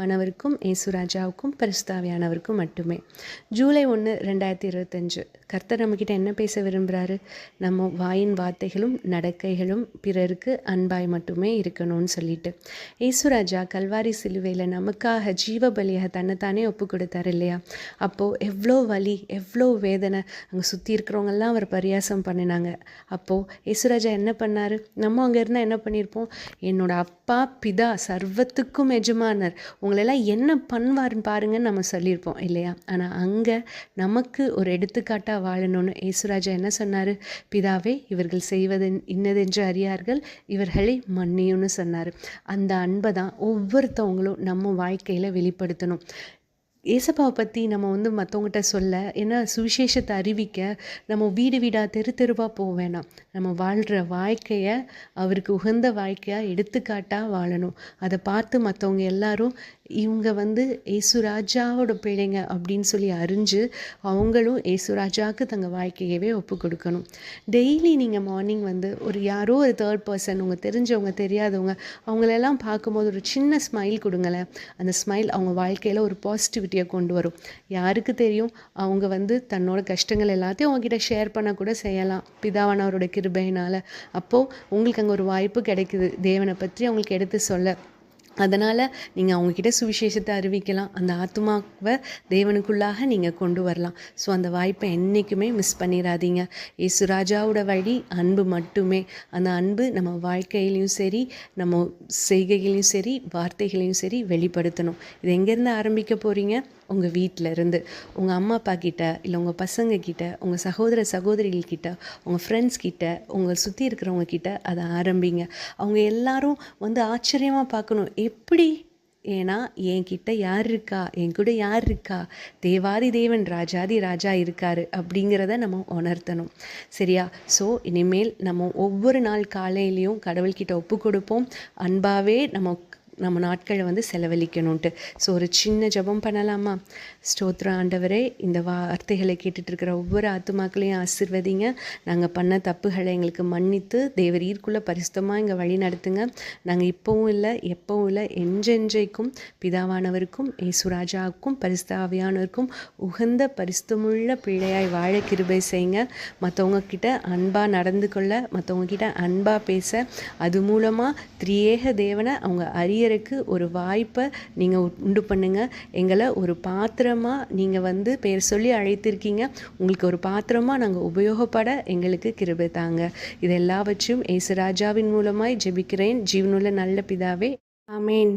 ஆனவருக்கும் ஏசுராஜாவுக்கும் பரிசுத்தாவியானவருக்கும் மட்டுமே. ஜூலை ஒன்று ரெண்டாயிரத்தி இருபத்தஞ்சு. கர்த்தர் நம்மக்கிட்ட என்ன பேச விரும்புகிறாரு நம்ம வாயின் வார்த்தைகளும் நடக்கைகளும் பிறருக்கு அன்பாய் மட்டுமே இருக்கணும்னு சொல்லிட்டு. ஏசுராஜா கல்வாரி சிலுவையில் நமக்காக ஜீவ பலியாக தன்னைத்தானே ஒப்பு கொடுத்தாரு இல்லையா? அப்போது எவ்வளோ வலி எவ்வளோ வேதனை. அங்கே சுற்றி இருக்கிறவங்கெல்லாம் அவர் பரியாசம் பண்ணினாங்க. அப்போது ஏசுராஜா என்ன பண்ணார்? நம்ம அங்கே இருந்தால் என்ன பண்ணியிருப்போம்? என்னோட அப்பா பிதா சர்வத்துக்கும் எஜமானர். அவங்களெல்லாம் என்ன பண்ணுவாருன்னு பாருங்கன்னு நம்ம சொல்லியிருப்போம் இல்லையா? ஆனால் அங்கே நமக்கு ஒரு எடுத்துக்காட்டாக வாழணும்னு ஏசுராஜா என்ன சொன்னார்? பிதாவே இவர்கள் செய்வது இன்னதென்று அறியார்கள் இவர்களை மன்னியும்னு சொன்னார். அந்த அன்பை தான் ஒவ்வொருத்தவங்களும் நம்ம வாழ்க்கையில் வெளிப்படுத்தணும். ஏசப்பாவை பற்றி நம்ம வந்து மற்றவங்ககிட்ட சொல்ல ஏன்னா சுவிசேஷத்தை அறிவிக்க நம்ம வீடு வீடாக தெரு தெருவாக போக வேணாம். நம்ம வாழ்கிற வாழ்க்கையை அவருக்கு உகந்த வாழ்க்கையாக எடுத்துக்காட்டாக வாழணும். அதை பார்த்து மற்றவங்க எல்லாரும் இவங்க வந்து ஏசுராஜாவோட பிள்ளைங்க அப்படின்னு சொல்லி அறிஞ்சு அவங்களும் ஏசுராஜாவுக்கு தங்கள் வாழ்க்கையவே ஒப்பு கொடுக்கணும். டெய்லி நீங்கள் மார்னிங் வந்து ஒரு யாரோ ஒரு தேர்ட் பர்சன் உங்கள் தெரிஞ்சவங்க தெரியாதவங்க அவங்களெல்லாம் பார்க்கும்போது ஒரு சின்ன ஸ்மைல் கொடுங்களேன். அந்த ஸ்மைல் அவங்க வாழ்க்கையில் ஒரு பாசிட்டிவிட்டியை கொண்டு வரும். யாருக்கு தெரியும்? அவங்க வந்து தன்னோட கஷ்டங்கள் எல்லாத்தையும் அவங்ககிட்ட ஷேர் பண்ண கூட செய்யலாம். பிதாவானவரோட கிருபையினால். அப்போது உங்களுக்கு அங்கே ஒரு வாய்ப்பு கிடைக்குது. தேவனை பற்றி அவங்களுக்கு எடுத்து சொல்ல. அதனால் நீங்கள் அவங்கக்கிட்ட சுவிசேஷத்தை அறிவிக்கலாம். அந்த ஆத்மாவை தேவனுக்குள்ளாக நீங்கள் கொண்டு வரலாம். ஸோ அந்த வாய்ப்பை என்றைக்குமே மிஸ் பண்ணிடாதீங்க இயேசு ராஜாவோட வழி அன்பு மட்டுமே. அந்த அன்பு நம்ம வாழ்க்கையிலையும் சரி நம்ம செய்கைகளையும் சரி வார்த்தைகளையும் சரி வெளிப்படுத்தணும். இது எங்கேருந்து ஆரம்பிக்க போகிறீங்க உங்கள் வீட்டில் இருந்து உங்கள் அம்மா அப்பா கிட்ட இல்லை உங்கள் பசங்க கிட்ட உங்கள் சகோதர சகோதரிகள் கிட்ட உங்கள் ஃப்ரெண்ட்ஸ் கிட்ட உங்கள் சுற்றி இருக்கிறவங்க கிட்ட அதை ஆரம்பிங்க. அவங்க எல்லாரும் வந்து ஆச்சரியமாக பார்க்கணும். எப்படி? ஏன்னா என்கிட்ட யார் இருக்கா? என் கூட யார் இருக்கா? தேவாதி தேவன் ராஜாதி ராஜா இருக்கார் அப்படிங்கிறத நம்ம உணர்த்தணும். சரியா? ஸோ இனிமேல் நம்ம ஒவ்வொரு நாள் காலையிலையும் கடவுள்கிட்ட ஒப்பு கொடுப்போம். அன்பாகவே நம்ம நம்ம நாட்களை வந்து செலவழிக்கணுன்ட்டு ஸோ ஒரு சின்ன ஜெபம் பண்ணலாமா? ஸ்தோத்திரம் ஆண்டவரே இந்த வார்த்தைகளை கேட்டுட்டு இருக்கிற ஒவ்வொரு ஆத்துமாக்களையும் ஆசிர்வதிங்க. நாங்கள் பண்ண தப்புகளை எங்களுக்கு மன்னித்து தேவர் ஈர்க்குள்ளே பரிசுத்தமாக இங்கே வழி நடத்துங்க. நாங்கள் இப்போவும் இல்லை எப்பவும் இல்லை என்றென்றைக்கும் பிதாவானவருக்கும் ஏசுராஜாவுக்கும் பரிசுத்தாவியானவருக்கும் உகந்த பரிசுத்தமுள்ள பிள்ளையாய் வாழ கிருபை செய்யுங்க. மற்றவங்க கிட்ட அன்பாக நடந்து கொள்ள மற்றவங்க கிட்ட அன்பாக பேச அது மூலமாக திரியேக தேவனை அவங்க அறிய செய்யறதுக்கு ஒரு வாய்ப்பை நீங்கள் உண்டு பண்ணுங்கள் எங்களை ஒரு பாத்திரமாக நீங்கள் வந்து பேர் சொல்லி அழைத்திருக்கீங்க. உங்களுக்கு ஒரு பாத்திரமாக நாங்கள் உபயோகப்பட எங்களுக்கு கிருபை தாங்க. இது எல்லாவற்றையும் ஏசுராஜாவின் மூலமாய் ஜெபிக்கிறேன். ஜீவனுள்ள நல்ல பிதாவே. ஆமேன்.